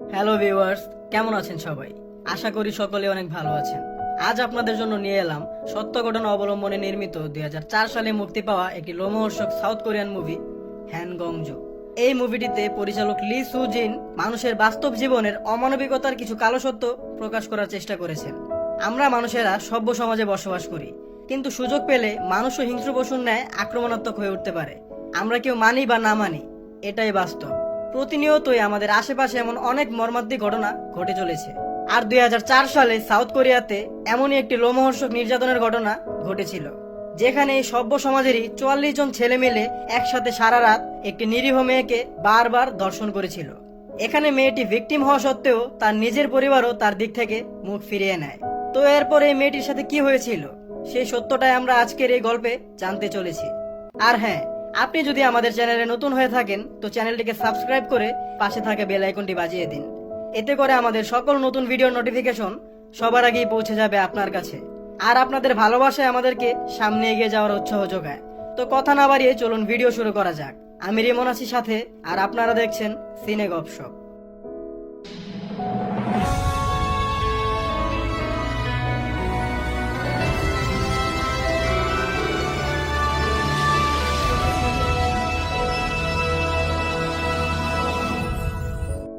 Hello viewers কেমন আছেন সবাই? আশা করি সকলে অনেক ভালো আছেন। আজ আপনাদের জন্য নিয়ে এলাম সত্য ঘটনা অবলম্বনে নির্মিত দুই সালে মুক্তি পাওয়া একটি লোমহর্ষক সাউথ কোরিয়ান মুভি, হ্যান গংজু। এই মুভিটিতে পরিচালক লি সু জিন মানুষের বাস্তব জীবনের অমানবিকতার কিছু কালো সত্য প্রকাশ করার চেষ্টা করেছেন। আমরা মানুষেরা সভ্য সমাজে বসবাস করি, কিন্তু সুযোগ পেলে মানুষও হিংস্র পশুর ন্যায় আক্রমণাত্মক হয়ে উঠতে পারে। আমরা কেউ মানি বা না মানি, এটাই বাস্তব। প্রতিনিয়তই আমাদের আশেপাশে এমন অনেক মর্মান্তিক ঘটনা ঘটে চলেছে। আর দুই সালে সাউথ কোরিয়াতে এমনই একটি লোমহর্ষক নির্যাতনের ঘটনা ঘটেছিল, যেখানে এই সভ্য সমাজেরই চুয়াল্লিশ জন ছেলে মিলে একসাথে সারা রাত একটি নিরীহ মেয়েকে বারবার দর্শন করেছিল। এখানে মেয়েটি ভিকটিম হওয়া সত্ত্বেও তার নিজের পরিবারও তার দিক থেকে মুখ ফিরিয়ে নেয়। তো এরপর এই মেয়েটির সাথে কি হয়েছিল, সেই সত্যটাই আমরা আজকের এই গল্পে জানতে চলেছি। আর হ্যাঁ আপনি যদি আমাদের চ্যানেলে নতুন হয়ে থাকেন, তো চ্যানেলটিকে সাবস্ক্রাইব করে পাশে থাকা বেল আইকনটি বাজিয়ে দিন। এতে করে আমাদের সকল নতুন ভিডিওর নোটিফিকেশন সবার আগেই পৌঁছে যাবে আপনার কাছে। আর আপনাদের ভালোবাসায় আমাদেরকে সামনে এগিয়ে যাওয়ার উৎসাহ যোগায়। তো কথা না বাড়িয়ে চলুন, ভিডিও শুরু করা যাক। আমি রিমন সাথে, আর আপনারা দেখছেন সিনে গপশপ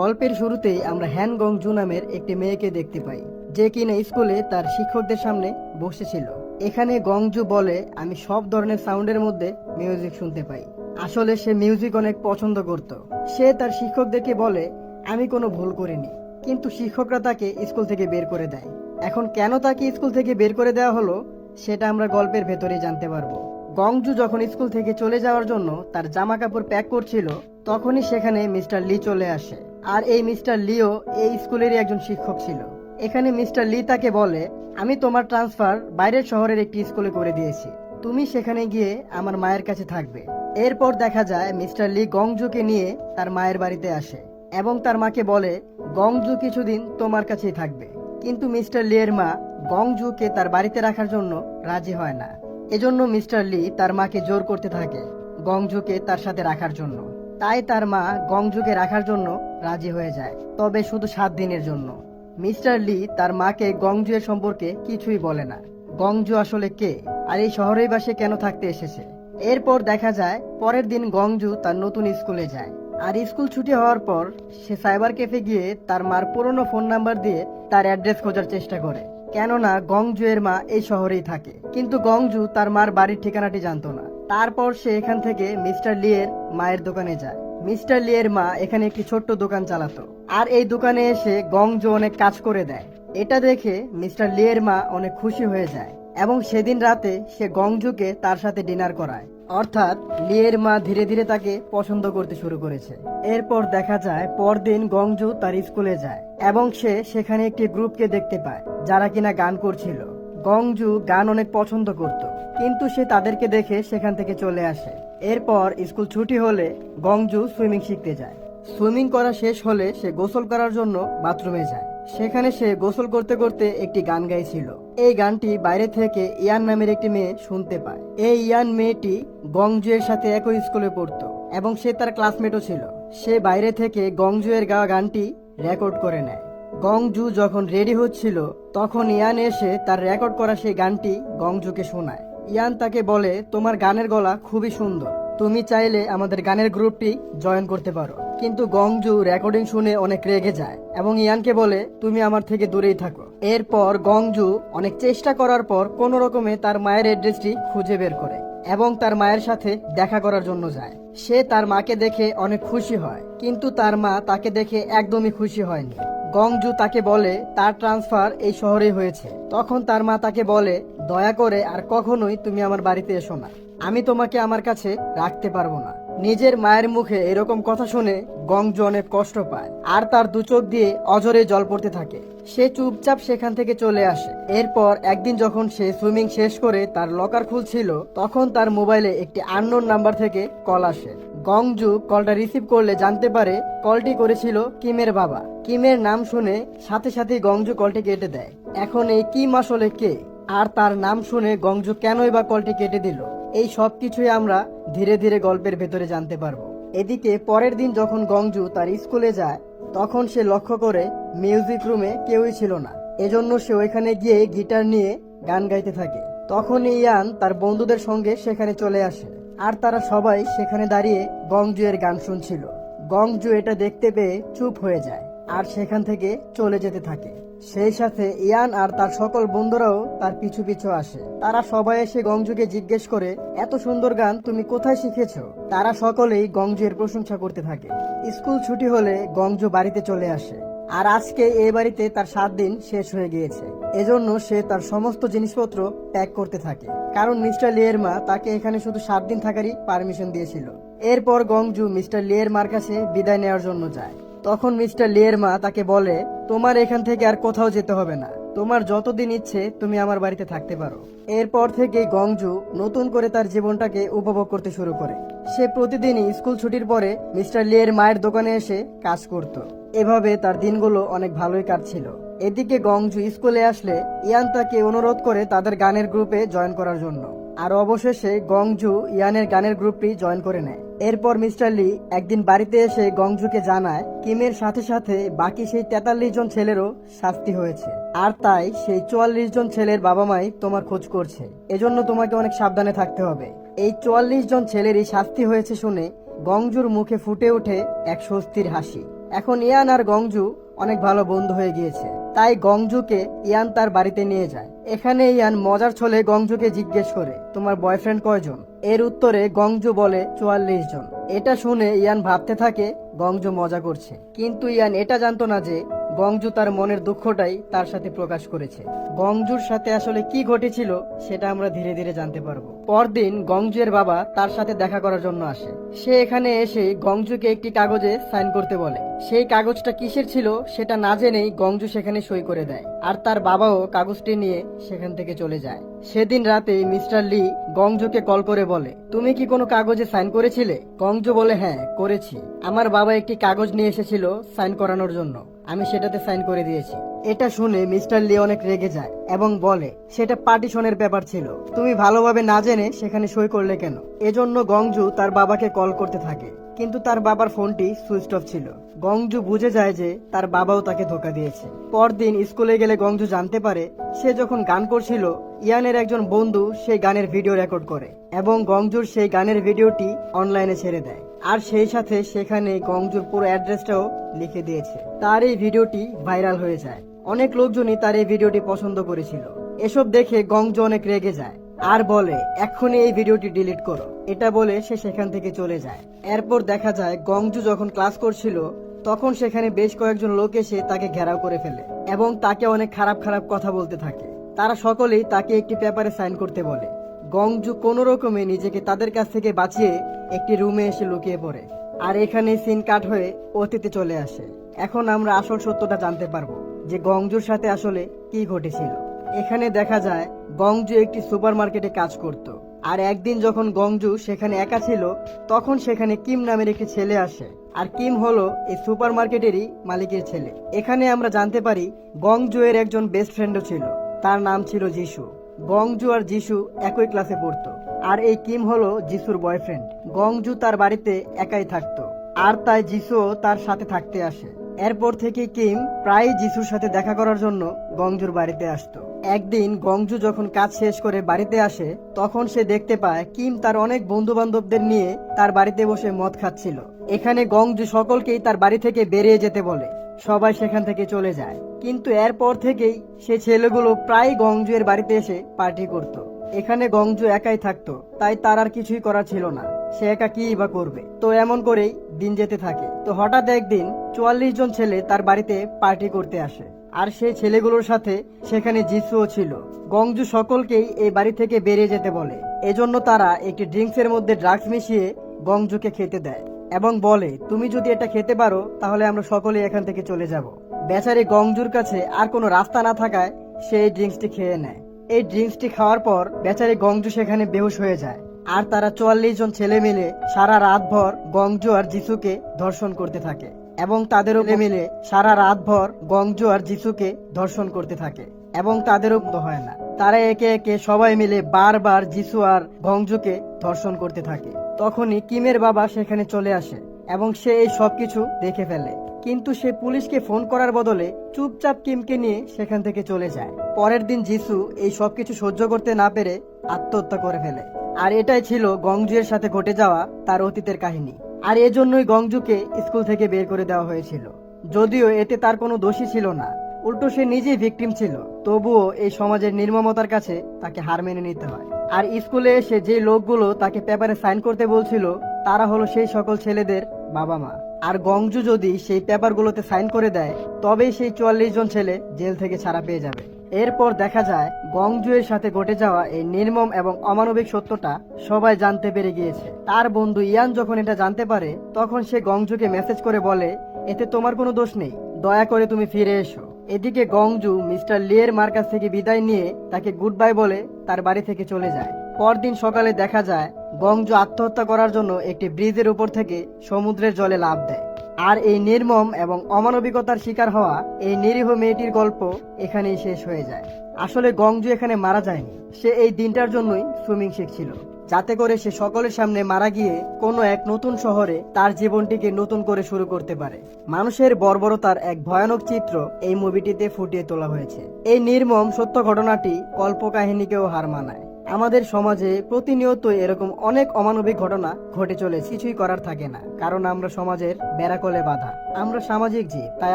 গল্পের শুরুতেই আমরা হ্যান গং জু নামের একটি মেয়েকে দেখতে পাই। যে কিনা স্কুলে তার শিক্ষকদের সামনে বসেছিল। এখানে গংজু বলে, আমি সব ধরনের সাউন্ডের মধ্যে মিউজিক শুনতে পাই। আসলে সে মিউজিক অনেক পছন্দ করত। সে তার শিক্ষকদেরকে বলে, আমি কোনো ভুল করিনি। কিন্তু শিক্ষকরা তাকে স্কুল থেকে বের করে দেয়। এখন কেন তাকে স্কুল থেকে বের করে দেওয়া হলো, সেটা আমরা গল্পের ভেতরে জানতে পারব। গংজু যখন স্কুল থেকে চলে যাওয়ার জন্য তার জামা কাপড় প্যাক করছিল, তখনই সেখানে মিস্টার লি চলে আসে। আর এই মিস্টার লিও এই স্কুলেরই একজন শিক্ষক ছিল। এখানে মিস্টার লি তাকে বলে, আমি তোমার ট্রান্সফার বাইরের শহরের একটি স্কুলে করে দিয়েছি। তুমি সেখানে গিয়ে আমার মায়ের কাছে থাকবে। এরপর দেখা যায় মিস্টার লি গংজুকে নিয়ে তার মায়ের বাড়িতে আসে এবং তার মাকে বলে, গংজু কিছুদিন তোমার কাছেই থাকবে। কিন্তু মিস্টার লি এর মা গংজুকে তার বাড়িতে রাখার জন্য রাজি হয় না। এজন্য মিস্টার লি তার মাকে জোর করতে থাকে গংজুকে তার সাথে রাখার জন্য। তাই তার মা গংজুকে রাখার জন্য রাজি হয়ে যায়। তবে শুধু সাত দিনের জন্য। মিস্টার লি তার মাকে গংজু এর সম্পর্কে কিছুই বলে না। গংজু আসলে কে? আর এই শহরেই বা সে কেন থাকতে এসেছে? এরপর দেখা যায়, পরের দিন গংজু তার নতুন স্কুলে যায়। আর স্কুল ছুটি হওয়ার পর, সে সাইবার ক্যাফে গিয়ে তার মার পুরনো ফোন নাম্বার দিয়ে তার অ্যাড্রেস খোঁজার চেষ্টা করে। কেননা গংজু এর মা এই শহরেই থাকে। কিন্তু গংজু তার মার বাড়ির ঠিকানাটি জানতো না। তারপর সে এখান থেকে মিস্টার লিয়ের মায়ের দোকানে যায়। মিস্টার লিয়ের মা এখানে একটি ছোট্ট দোকান চালাতো। আর এই দোকানে এসে গংজু অনেক কাজ করে দেয়। এটা দেখে মিস্টার লিয়ের মা অনেক খুশি হয়ে যায় এবং সেদিন রাতে সে গংজুকে তার সাথে ডিনার করায়। অর্থাৎ লিয়ের মা ধীরে ধীরে তাকে পছন্দ করতে শুরু করেছে। এরপর দেখা যায় পরদিন গংজু তার স্কুলে যায় এবং সে সেখানে একটি গ্রুপকে দেখতে পায় যারা কিনা গান করছিল। গংজু গান অনেক পছন্দ করত। কিন্তু সে তাদেরকে দেখে সেখান থেকে চলে আসে। এরপর স্কুল ছুটি হলে গংজু সুইমিং শিখতে যায়। সুইমিং করা শেষ হলে সে গোসল করার জন্য বাথরুমে যায়। সেখানে সে গোসল করতে করতে একটি গান গাইছিল। এই গানটি বাইরে থেকে ইয়ান নামের একটি মেয়ে শুনতে পায়। এই ইয়ান মেয়েটি গংজু এর সাথে একই স্কুলে পড়তো এবং সে তার ক্লাসমেটও ছিল। সে বাইরে থেকে গংজু এর গাওয়া গানটি রেকর্ড করে নেয়। গংজু যখন রেডি হচ্ছিল, তখন ইয়ান এসে তার রেকর্ড করা সেই গানটি গংজুকে শোনায়। ইয়ান তাকে বলে, তোমার গানের গলা খুবই সুন্দর। তুমি চাইলে আমাদের গানের গ্রুপটি জয়েন করতে পারো। কিন্তু গংজু রেকর্ডিং শুনে অনেক রেগে যায় এবং ইয়ানকে বলে, তুমি আমার থেকে দূরেই থাকো। এরপর গংজু অনেক চেষ্টা করার পর কোন রকমে তার মায়ের অ্যাড্রেসটি খুঁজে বের করে এবং তার মায়ের সাথে দেখা করার জন্য যায়। সে তার মাকে দেখে অনেক খুশি হয়, কিন্তু তার মা তাকে দেখে একদমই খুশি হয়নি। গংজু তাকে বলে, তার ট্রান্সফার এই শহরে হয়েছে। তখন তার মা তাকে বলে, দয়া করে আর কখনোই তুমি আমার বাড়িতে এসো না। আমি তোমাকে আমার কাছে রাখতে পারব না। নিজের মায়ের মুখে এরকম কথা শুনে গংজু অনেক কষ্ট পায়। আর তার দু চোখ দিয়ে অজরে জল পড়তে থাকে। সে চুপচাপ সেখান থেকে চলে আসে। এরপর একদিন যখন সে সুইমিং শেষ করে তার লকার খুলছিল, তখন তার মোবাইলে একটি আননোন নাম্বার থেকে কল আসে। গংজু কলটা রিসিভ করলে জানতে পারে কলটি করেছিল কিমের বাবা। কিমের নাম শুনে সাথে সাথেই গংজু কলটি কেটে দেয়। এখন এই কিম আসলে কে? আর তার নাম শুনে গংজু কেনই বা কলটি কেটে দিল? এই সব কিছুই আমরা ধীরে ধীরে গল্পের ভেতরে জানতে পারব। এদিকে পরের দিন যখন গংজু তার স্কুলে যায়, তখন সে লক্ষ্য করে মিউজিক রুমে কেউই ছিল না। এজন্য সে ওইখানে গিয়ে গিটার নিয়ে গান গাইতে থাকে। তখন ইয়ান তার বন্ধুদের সঙ্গে সেখানে চলে আসে। আর তারা সবাই সেখানে দাঁড়িয়ে গংজুয়ের গান শুনছিল। গংজু এটা দেখতে পেয়ে চুপ হয়ে যায় আর সেখান থেকে চলে যেতে থাকে। সেই সাথে ইয়ান আর তার সকল বন্ধুরাও তার পিছু পিছু আসে। তারা সবাই এসে গংজুকে জিজ্ঞেস করে, এত সুন্দর গান তুমি কোথায় শিখেছ? তারা সকলেই গংজুয়ের প্রশংসা করতে থাকে। স্কুল ছুটি হলে গংজু বাড়িতে চলে আসে। আর আজকে এ বাড়িতে তার সাত দিন শেষ হয়ে গিয়েছে। এজন্য সে তার সমস্ত জিনিসপত্র প্যাক করতে থাকে। কারণ মিস্টার লিয়ের মা তাকে এখানে শুধু সাত দিন থাকারই পারমিশন দিয়েছিল। এরপর গংজু মিস্টার লিয়ের মার কাছে বিদায় নেওয়ার জন্য যায়। তখন মিস্টার লিয়ের মা তাকে বলে, তোমার এখান থেকে আর কোথাও যেতে হবে না। তোমার যতদিন ইচ্ছে, তুমি আমার বাড়িতে থাকতে পারো। এরপর থেকে গংজু নতুন করে তার জীবনটাকে উপভোগ করতে শুরু করে। সে প্রতিদিনই স্কুল ছুটির পরে মিস্টার লিয়ের মায়ের দোকানে এসে কাজ করত। এভাবে তার দিনগুলো অনেক ভালোই কাটছিল। এদিকে গংজু স্কুলে আসলে ইয়ান তাকে অনুরোধ করে তাদের গানের গ্রুপে জয়েন করার জন্য। আর অবশেষে গংজু ইয়ানের গানের গ্রুপটি জয়েন করে নেয়। এরপর মিস্টার লি একদিন বাড়িতে এসে গংজুকে জানায়, কিমের সাথে সাথে বাকি সেই তেতাল্লিশ জন ছেলেরও শাস্তি হয়েছে। আর তাই সেই চুয়াল্লিশ জন ছেলের বাবা মাই তোমার খোঁজ করছে। এজন্য তোমাকে অনেক সাবধানে থাকতে হবে। এই চুয়াল্লিশ জন ছেলেরই শাস্তি হয়েছে শুনে গংজুর মুখে ফুটে ওঠে এক স্বস্তির হাসি। এখন ইয়ান আর গংজু অনেক ভালো বন্ধু হয়ে গিয়েছে। তাই গংজুকে ইয়ান তার বাড়িতে নিয়ে যায়। এখানে ইয়ান মজার ছলে গংজুকে জিজ্ঞেস করে, তোমার বয়ফ্রেন্ড কয়জন? এর উত্তরে গংজু বলে, চুয়াল্লিশ জন। এটা শুনে ইয়ান ভাবতে থাকে, গংজু মজা করছে। কিন্তু ইয়ান এটা জানতো না যে গংজু তার মনের দুঃখটাই তার সাথে প্রকাশ করেছে। গংজুর সাথে আসলে কি ঘটেছিল সেটা আমরা ধীরে ধীরে জানতে পারব। পরদিন গংজুয়ের বাবা তার সাথে দেখা করার জন্য আসে। সে এখানে এসে গংজুকে একটি কাগজে সাইন করতে বলে। সেই কাগজটা কিসের ছিল সেটা না জেনেই গংজু সেখানে সই করে দেয় আর তার বাবাও কাগজটি নিয়ে সেখান থেকে চলে যায়। সেদিন রাতে মিস্টার লি গংজুকে কল করে বলে, তুমি কি কোনো কাগজে সাইন করেছিলে? গংজু বলে হ্যাঁ করেছি। আমার বাবা একটি কাগজ নিয়ে এসেছিল সাইন করানোর জন্য। আমি সেটাতে সাইন করে দিয়েছি। এটা শুনে মিস্টার লি অনেক রেগে যায় এবং বলে, সেটা পার্টিশনের ব্যাপার ছিল। তুমি ভালোভাবে না জেনে সেখানে সই করলে কেন? এজন্য গংজু তার বাবাকে কল করতে থাকে। কিন্তু তার বাবার ফোনটি সুইচ অফ ছিল। গংজু বুঝে যায় যে তার বাবাও তাকে ধোকা দিয়েছে। পরদিন স্কুলে গেলে গংজু জানতে পারে, সে যখন গান করছিল, ইয়ানের একজন বন্ধু সেই গানের ভিডিও রেকর্ড করে এবং গংজুর সেই গানের ভিডিওটি অনলাইনে ছেড়ে দেয়। আর সেই সাথে সেখানে গংজুর পুরো অ্যাড্রেসটাও লিখে দিয়েছে। তার এই ভিডিওটি ভাইরাল হয়ে যায়। অনেক লোকজনই তার এই ভিডিওটি পছন্দ করেছিল। এসব দেখে গংজু অনেক রেগে যায়। আর বলে, এক্ষুনি এই ভিডিওটি ডিলিট করো। এটা বলে সে সেখান থেকে চলে যায়। এরপর দেখা যায়, গংজু যখন ক্লাস করছিল, তখন সেখানে বেশ কয়েকজন লোক এসে তাকে ঘেরাও করে ফেলে এবং তাকে অনেক খারাপ খারাপ কথা বলতে থাকে। তারা সকলেই তাকে একটি পেপারে সাইন করতে বলে। গংজু কোনো রকমে নিজেকে তাদের কাছ থেকে বাঁচিয়ে একটি রুমে এসে লুকিয়ে পড়ে। আর এখানে সিন কাট হয়ে অতীতে চলে আসে। এখন আমরা আসল সত্যটা জানতে পারব যে গংজুর সাথে আসলে কি ঘটেছিল। এখানে দেখা যায়, গংজু একটি সুপার মার্কেটে কাজ করত। আর একদিন যখন গংজু সেখানে একা ছিল, তখন সেখানে কিম নামের একটি ছেলে আসে। আর কিম হলো এই সুপার মার্কেটেরই মালিকের ছেলে। এখানে আমরা জানতে পারি গংজু এর একজন বেস্ট ফ্রেন্ডও ছিল। তার নাম ছিল যিশু। গংজু আর যিশু একই ক্লাসে পড়তো। আর এই কিম হলো যিশুর বয়ফ্রেন্ড। গংজু তার বাড়িতে একাই থাকতো। আর তাই যিশুও তার সাথে থাকতে আসে। এরপর থেকে কিম প্রায় যিশুর সাথে দেখা করার জন্য গংজুর বাড়িতে আসতো। একদিন গংজু যখন কাজ শেষ করে বাড়িতে আসে, তখন সে দেখতে পায় কিম তার অনেক বন্ধু বান্ধবদের নিয়ে তার বাড়িতে বসে মদ খাচ্ছিল। এখানে গংজু সকলকেই তার বাড়ি থেকে বেরিয়ে যেতে বলে। সবাই সেখান থেকে চলে যায়। কিন্তু এরপর থেকেই সে ছেলেগুলো প্রায় গংজুয়ের বাড়িতে এসে পার্টি করত। এখানে গংজু একাই থাকতো, তাই তার আর কিছুই করা ছিল না। সে একা কি বা করবে? তো এমন করেই দিন যেতে থাকে। তো হঠাৎ একদিন চুয়াল্লিশ জন ছেলে তার বাড়িতে পার্টি করতে আসে। আর সেই ছেলেগুলোর সাথে সেখানে যিশুও ছিল। গংজু সকলকেই এই বাড়ি থেকে বেরিয়ে যেতে বলে। এজন্য তারা একটি ড্রিঙ্কসের মধ্যে ড্রাগস মিশিয়ে গংজুকে খেতে দেয়। এবং বলে, তুমি যদি এটা খেতে পারো, তাহলে আমরা সকলেই এখান থেকে চলে যাব। বেচারি গংজুর কাছে আর কোনো রাস্তা না থাকায় সে এই ড্রিঙ্কসটি খেয়ে নেয়। এই ড্রিঙ্কসটি খাওয়ার পর বেচারি গংজু সেখানে বেহুশ হয়ে যায়। আর তারা চুয়াল্লিশ জন ছেলে মিলে সারা রাতভর গংজু আর যিশুকে ধর্ষণ করতে থাকে এবং তাদেরও মিলে সারা রাতভর গংজু আর যিশুকে ধর্ষণ করতে থাকে এবং তাদেরও হয় না। তারা একে একে সবাই মিলে বারবার যিশু আর গংজুকে ধর্ষণ করতে থাকে। তখনই কিমের বাবা সেখানে চলে আসে এবং সে এই সবকিছু দেখে ফেলে। কিন্তু সে পুলিশকে ফোন করার বদলে চুপচাপ কিমকে নিয়ে সেখান থেকে চলে যায়। পরের দিন জিসু এই সবকিছু সহ্য করতে না পেরে আত্মহত্যা করে ফেলে। আর এটাই ছিল গংজুয়ের সাথে ঘটে যাওয়া তার অতীতের কাহিনী। আর এজন্যই গংজুকে স্কুল থেকে বের করে দেওয়া হয়েছিল। যদিও এতে তার কোনো দোষী ছিল না। উল্টো সে নিজেই ভিকটিম ছিল। তবুও এই সমাজের নির্মমতার কাছে তাকে হার মেনে নিতে হয়। আর স্কুলে এসে যে লোকগুলো তাকে পেপারে সাইন করতে বলছিল, তারা হলো সেই সকল ছেলেদের বাবা মা। আর গংজু যদি সেই পেপারগুলোতে সাইন করে দেয়, তবেই সেই চুয়াল্লিশ জন ছেলে জেল থেকে ছাড়া পেয়ে যাবে। এরপর দেখা যায়, গংজুয়ের সাথে ঘটে যাওয়া এই নির্মম এবং অমানবিক সত্যটা সবাই জানতে পেরে গিয়েছে। তার বন্ধু ইয়ান যখন এটা জানতে পারে, তখন সে গংজুকে মেসেজ করে বলে, এতে তোমার কোনো দোষ নেই। দয়া করে তুমি ফিরে এসো। এদিকে গংজু মিস্টার লিয়ের মার কাছ থেকে বিদায় নিয়ে তাকে গুড বাই বলে তার বাড়ি থেকে চলে যায়। পরদিন সকালে দেখা যায়, গংজু আত্মহত্যা করার জন্য একটি ব্রিজের উপর থেকে সমুদ্রের জলে লাফ দেয়। আর এই নির্মম এবং অমানবিকতার শিকার হওয়া এই নিরীহ মেয়েটির গল্প এখানেই শেষ হয়ে যায়। আসলে গংজু এখানে মারা যায়নি। সে এই দিনটার জন্যই সুইমিং শিখছিল। যাতে করে সে সকলের সামনে মারা গিয়ে কোনো এক নতুন শহরে তার জীবনটিকে নতুন করে শুরু করতে পারে। মানুষের বর্বরতার এক ভয়ানক চিত্র এই মুভিটিতে ফুটিয়ে তোলা হয়েছে। এই নির্মম সত্য ঘটনাটি কল্পকাহিনীকেও হার মানায়। আমাদের সমাজে প্রতিনিয়ত এরকম অনেক অমানবিক ঘটনা ঘটে চলে, কিছুই করার থাকে না। কারণ আমরা সমাজের বেড়াকলে বাধা। আমরা সামাজিক জীব, তাই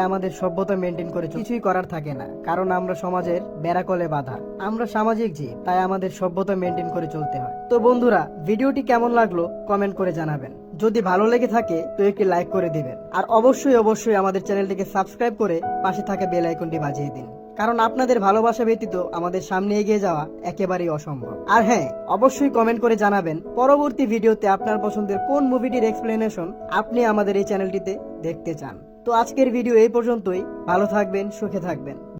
আমাদের সভ্যতা মেনটেন করে কিছুই করার থাকে না। কারণ আমরা সমাজের বেড়াকলে বাধা। আমরা সামাজিক জীব, তাই আমাদের সভ্যতা মেনটেন করে চলতে হয়। তো বন্ধুরা, ভিডিওটি কেমন লাগল কমেন্ট করে জানাবেন। যদি ভালো লেগে থাকে, তো একটি লাইক করে দিবেন। আর অবশ্যই অবশ্যই আমাদের চ্যানেলটিকে সাবস্ক্রাইব করে পাশে থাকা বেল আইকনটি বাজিয়ে দিন। কারণ আপনাদের ভালোবাসা ব্যতীত আমাদের সামনে এগিয়ে যাওয়া একেবারেই অসম্ভব। আর হ্যাঁ অবশ্যই কমেন্ট করে জানাবেন পরবর্তী ভিডিওতে আপনার পছন্দের কোন মুভিটির এক্সপ্লেনেশন আপনি আমাদের এই চ্যানেলটিতে দেখতে চান। তো আজকের ভিডিও এই পর্যন্তই। ভালো থাকবেন, সুখে থাকবেন।